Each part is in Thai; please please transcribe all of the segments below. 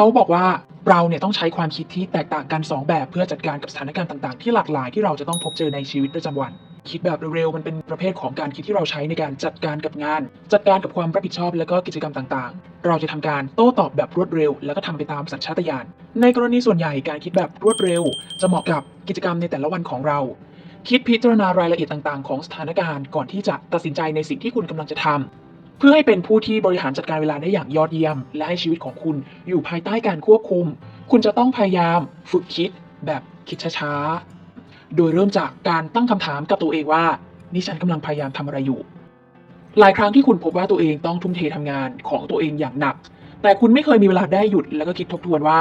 เขาบอกว่าเราเนี่ยต้องใช้ความคิดที่แตกต่างกันสองแบบเพื่อจัดการกับสถานการณ์ต่างๆ ที่หลากหลายที่เราจะต้องพบเจอในชีวิตประจำวัน คิดแบบเร็วๆมันเป็นประเภทของการคิดที่เราใช้ในการจัดการกับงาน จัดการกับความรับผิดชอบและก็กิจกรรมต่างๆ เราจะทำการโต้ตอบแบบรวดเร็ว แล้วก็ทำไปตามสัญชาตญาณในกรณีส่วนใหญ่การคิดแบบรวดเร็ว จะเหมาะกับกิจกรรมในแต่ละวันของเราคิดพิจารณารายละเอียดต่างๆ ของสถานการณ์ก่อนที่จะตัดสินใจในสิ่งที่คุณกำลังจะทำ เพื่อให้เป็นผู้ที่บริหารจัดการเวลาได้อย่างยอดเยี่ยม และให้ชีวิตของคุณอยู่ภายใต้การควบคุม คุณจะต้องพยายามฝึกคิดแบบคิดช้าๆ โดยเริ่มจากการตั้งคำถามกับตัวเองว่า นี่ฉันกำลังพยายามทำอะไรอยู่ หลายครั้งที่คุณพบว่าตัวเองต้องทุ่มเททำงานของตัวเองอย่างหนัก แต่คุณไม่เคยมีเวลาได้หยุดแล้วก็คิดทบทวนว่า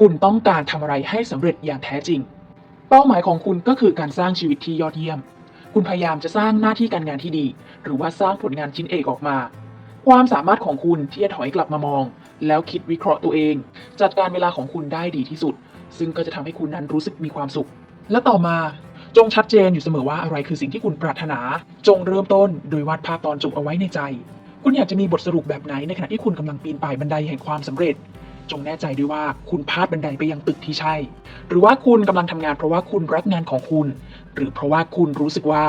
คุณต้องการทำอะไรให้สำเร็จอย่างแท้จริง เป้าหมายของคุณก็คือการสร้างชีวิตที่ยอดเยี่ยม คุณพยายามจะสร้างหน้าที่การงานที่ดี หรือว่าสร้างผลงานชิ้นเอกออกมา ความสามารถของคุณที่จะถอยกลับมามอง แล้วคิดวิเคราะห์ตัวเอง จัดการเวลาของคุณได้ดีที่สุด ซึ่งก็จะทำให้คุณนั้นรู้สึกมีความสุข และต่อมาจงชัดเจนอยู่เสมอว่าอะไรคือสิ่งที่คุณปรารถนา จงเริ่มต้นโดยวาดภาพตอนจบเอาไว้ในใจ คุณอยากจะมีบทสรุปแบบไหนในขณะที่คุณกำลังปีนป่ายบันไดแห่งความสำเร็จ จงแน่ใจด้วยว่าคุณพาดบันไดไปยังตึกที่ใช่ หรือว่าคุณกำลังทำงานเพราะว่าคุณรักงานของคุณ หรือเพราะว่าคุณรู้สึกว่า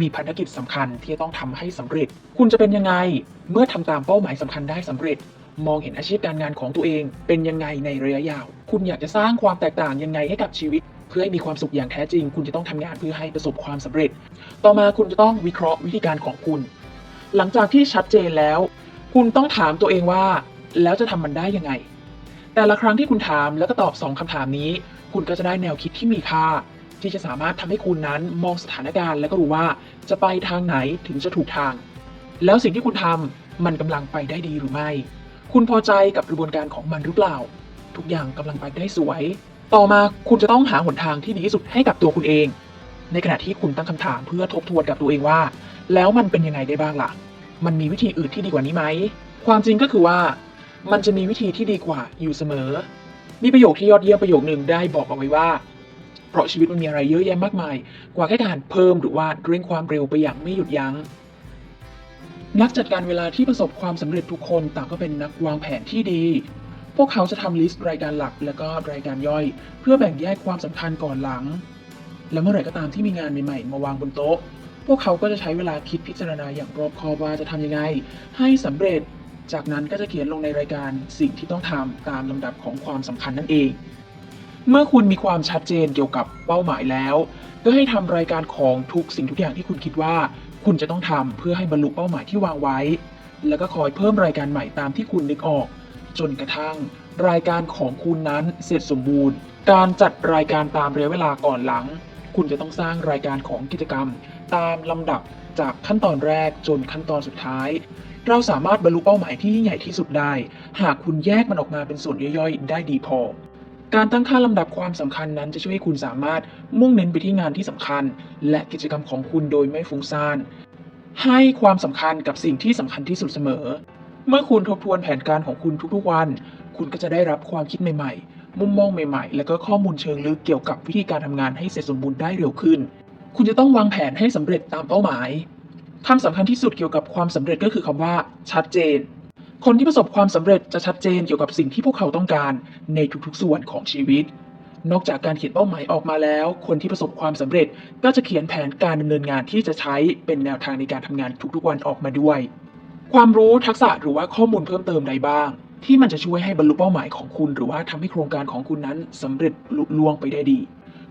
มีภารกิจสำคัญที่จะต้องทำให้สำเร็จ คุณจะเป็นยังไง เมื่อทำตามเป้าหมายสำคัญได้สำเร็จ มองเห็นอาชีพการงานของตัวเองเป็นยังไงในระยะยาว คุณอยากจะสร้างความแตกต่างยังไงให้กับชีวิต เพื่อให้มีความสุขอย่างแท้จริง คุณจะต้องทำงานเพื่อให้ประสบความสำเร็จ ต่อมาคุณจะต้องวิเคราะห์วิธีการของคุณ หลังจากที่ชัดเจนแล้ว คุณต้องถามตัวเองว่า แล้วจะทำมันได้ยังไง แต่ละครั้งที่คุณถามแล้วก็ตอบสองคำถามนี้ คุณก็จะได้แนวคิดที่มีค่า ที่จะสามารถทำให้คุณนั้นมองสถานการณ์ แล้วก็รู้ว่าจะไปทางไหนถึงจะถูกทาง แล้วสิ่งที่คุณทำมันกำลังไปได้ดีหรือไม่ คุณพอใจกับกระบวนการของมันหรือเปล่า ทุกอย่างกำลังไปได้สวย ต่อมาคุณจะต้องหาหนทางที่ดีที่สุดให้กับตัวคุณเอง ในขณะที่คุณตั้งคำถามเพื่อทบทวนกับตัวเองว่า แล้วมันเป็นยังไงได้บ้างล่ะ มันมีวิธีอื่นที่ดีกว่านี้ไหมความจริงก็คือว่า มันจะมีวิธีที่ดีกว่าอยู่เสมอ มีประโยคที่ยอดเยี่ยมประโยคหนึ่งได้บอกเอาไว้ว่า เพราะชีวิตมันมีอะไรเยอะแยะมากมาย กว่าแค่การเพิ่มหรือว่าเร่งความเร็วไปอย่างไม่หยุดยัง้ง นักจัดการเวลาที่ประสบความสำเร็จทุกคนต่างก็เป็นนักวางแผนที่ดี พวกเขาจะทำลิสต์รายการหลักและก็รายการย่อย เพื่อแบ่งแยกความสำคัญก่อนหลัง และเมื่อไหร่ก็ตามที่มีงานใหม่ๆ มาวางบนโต๊ะ พวกเขาก็จะใช้เวลาคิดพิจารณาอย่างรอบคอบว่าจะทำยังไง ให้สำเร็จจากนั้นก็จะเขียนลงในรายการสิ่งที่ต้องทำตามลำดับของความสำคัญนั่นเอง เมื่อคุณมีความชัดเจนเกี่ยวกับเป้าหมายแล้ว ก็ให้ทำรายการของทุกสิ่งทุกอย่างที่คุณคิดว่า คุณจะต้องทำเพื่อให้บรรลุเป้าหมายที่วางไว้ แล้วก็คอยเพิ่มรายการใหม่ตามที่คุณนึกออก จนกระทั่ง รายการของคุณนั้นเสร็จสมบูรณ์ การจัดรายการตามระยะเวลาก่อนหลัง คุณจะต้องสร้างรายการของกิจกรรม ตามลำดับจากขั้นตอนแรกจนขั้นตอนสุดท้าย เราสามารถบรรลุเป้าหมายที่ยิ่งใหญ่ที่สุดได้ หากคุณแยกมันออกมาเป็นส่วนย่อยๆ ได้ดีพอ การตั้งค่าลำดับความสำคัญนั้นจะช่วยให้คุณสามารถมุ่งเน้นไปที่งานที่สำคัญ และกิจกรรมของคุณโดยไม่ฟุ้งซ่าน ให้ความสำคัญกับสิ่งที่สำคัญที่สุดเสมอ เมื่อคุณทบทวนแผนการของคุณทุกๆวัน คุณก็จะได้รับความคิดใหม่ๆ มุมมองใหม่ๆ และก็ข้อมูลเชิงลึกเกี่ยวกับวิธีการทำงานให้เสร็จสมบูรณ์ได้เร็วขึ้น คุณจะต้องวางแผนให้สำเร็จตามเป้าหมายคำสำคัญที่สุดเกี่ยวกับความสำเร็จก็คือคำว่า ชัดเจน คนที่ประสบความสำเร็จจะชัดเจนเกี่ยวกับสิ่งที่พวกเขาต้องการในทุกๆส่วนของชีวิต นอกจากการเขียนเป้าหมายออกมาแล้ว คนที่ประสบความสำเร็จก็จะเขียนแผนการดำเนินงานที่จะใช้เป็นแนวทางในการทำงานทุกๆวันออกมาด้วย ความรู้ทักษะหรือว่าข้อมูลเพิ่มเติมใดบ้าง ที่มันจะช่วยให้บรรลุเป้าหมายของคุณ หรือว่าทำให้โครงการของคุณนั้นสำเร็จลุล่วงไปได้ดี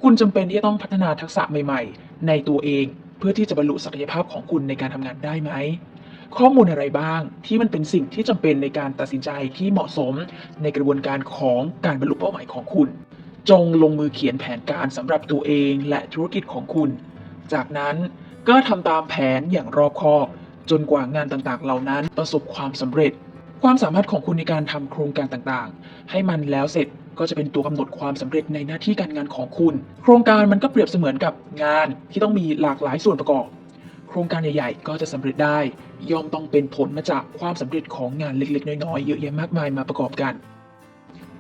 คุณจำเป็นที่จะต้องพัฒนาทักษะใหม่ ๆ ในตัวเอง เพื่อที่จะบรรลุศักยภาพของคุณในการทำงานได้ไหม ข้อมูลอะไรบ้าง ที่มันเป็นสิ่งที่จำเป็นในการตัดสินใจที่เหมาะสมในกระบวนการของการบรรลุเป้าหมายของคุณ จงลงมือเขียนแผนการสำหรับตัวเองและธุรกิจของคุณ จากนั้นก็ทำตามแผนอย่างรอบคอบ จนกว่างานต่างๆ เหล่านั้นประสบความสำเร็จ ความสามารถของคุณในการทำโครงการต่างๆ ให้มันแล้วเสร็จก็จะเป็นตัวกำหนดความสำเร็จในหน้าที่การงานของคุณ โครงการมันก็เปรียบเสมือนกับงานที่ต้องมีหลากหลายส่วนประกอบ ครงการใหญ่ๆ ก็จะสำเร็จได้ ย่อมต้องเป็นผลมาจากความสำเร็จของงานเล็กๆ น้อยๆ เยอะแยะมากมายมาประกอบกัน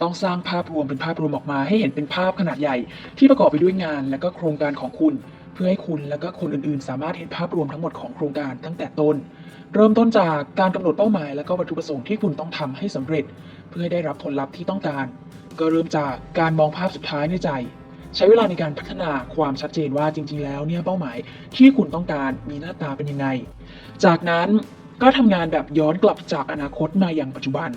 ต้องสร้างภาพรวมเป็นภาพรวมออกมา ให้เห็นเป็นภาพขนาดใหญ่ ที่ประกอบไปด้วยงานและก็โครงการของคุณ เพื่อให้คุณและก็คนอื่นๆ สามารถเห็นภาพรวมทั้งหมดของโครงการตั้งแต่ต้น เริ่มต้นจากการกำหนดเป้าหมาย และก็วัตถุประสงค์ที่คุณต้องทำให้สำเร็จ เพื่อให้ได้รับผลลัพธ์ที่ต้องการ ก็เริ่มจากการมองภาพสุดท้ายในใจ ใช้เวลาในการพัฒนาความชัดเจนว่าจริง ๆ แล้วเนี่ยเป้าหมายที่คุณต้องการมีหน้าตาเป็นยังไง จากนั้นก็ทำงานแบบย้อนกลับจากอนาคตมาอย่างปัจจุบัน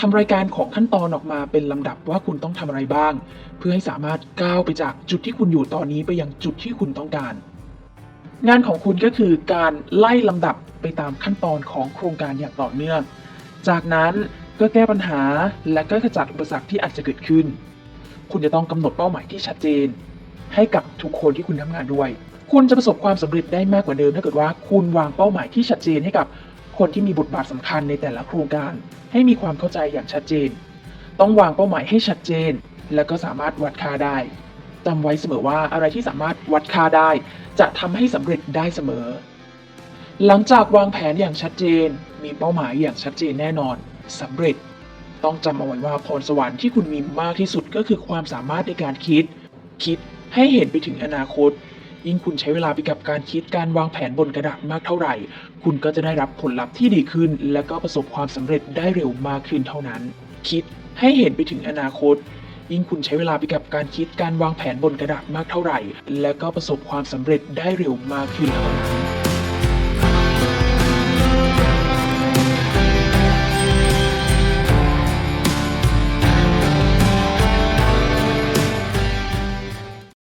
ทำรายการของขั้นตอนออกมาเป็นลำดับว่าคุณต้องทำอะไรบ้าง เพื่อให้สามารถก้าวไปจากจุดที่คุณอยู่ตอนนี้ไปยังจุดที่คุณต้องการ งานของคุณก็คือการไล่ลำดับไปตามขั้นตอนของโครงการอย่างต่อเนื่อง จากนั้นก็แก้ปัญหาและก็ขจัดอุปสรรคที่อาจจะเกิดขึ้น คุณจะต้องกำหนดเป้าหมายที่ชัดเจน ให้กับทุกคนที่คุณทำงานด้วย คุณจะประสบความสำเร็จได้มากกว่าเดิมถ้าเกิดว่าคุณวางเป้าหมายที่ชัดเจนให้กับคนที่มีบทบาทสำคัญในแต่ละโครงการ ให้มีความเข้าใจอย่างชัดเจน ต้องวางเป้าหมายให้ชัดเจน และก็สามารถวัดค่าได้จำไว้เสมอว่าอะไรที่สามารถวัดค่าได้ จะทำให้สำเร็จได้เสมอ หลังจากวางแผนอย่างชัดเจน มีเป้าหมายอย่างชัดเจนแน่นอนสำเร็จ ต้องจำเอาไว้ว่าพรสวรรค์ที่คุณมีมากที่สุดก็คือความสามารถในการคิด คิดให้เห็นไปถึงอนาคต ยิ่งคุณใช้เวลาไปกับการคิดการวางแผนบนกระดาษมากเท่าไหร่ คุณก็จะได้รับผลลัพธ์ที่ดีขึ้น และก็ประสบความสำเร็จได้เร็วมากขึ้นเท่านั้น คิดให้เห็นไปถึงอนาคต ยิ่งคุณใช้เวลาไปกับการคิดการวางแผนบนกระดาษมากเท่าไหร่ และก็ประสบความสำเร็จได้เร็วมากขึ้นเท่านั้น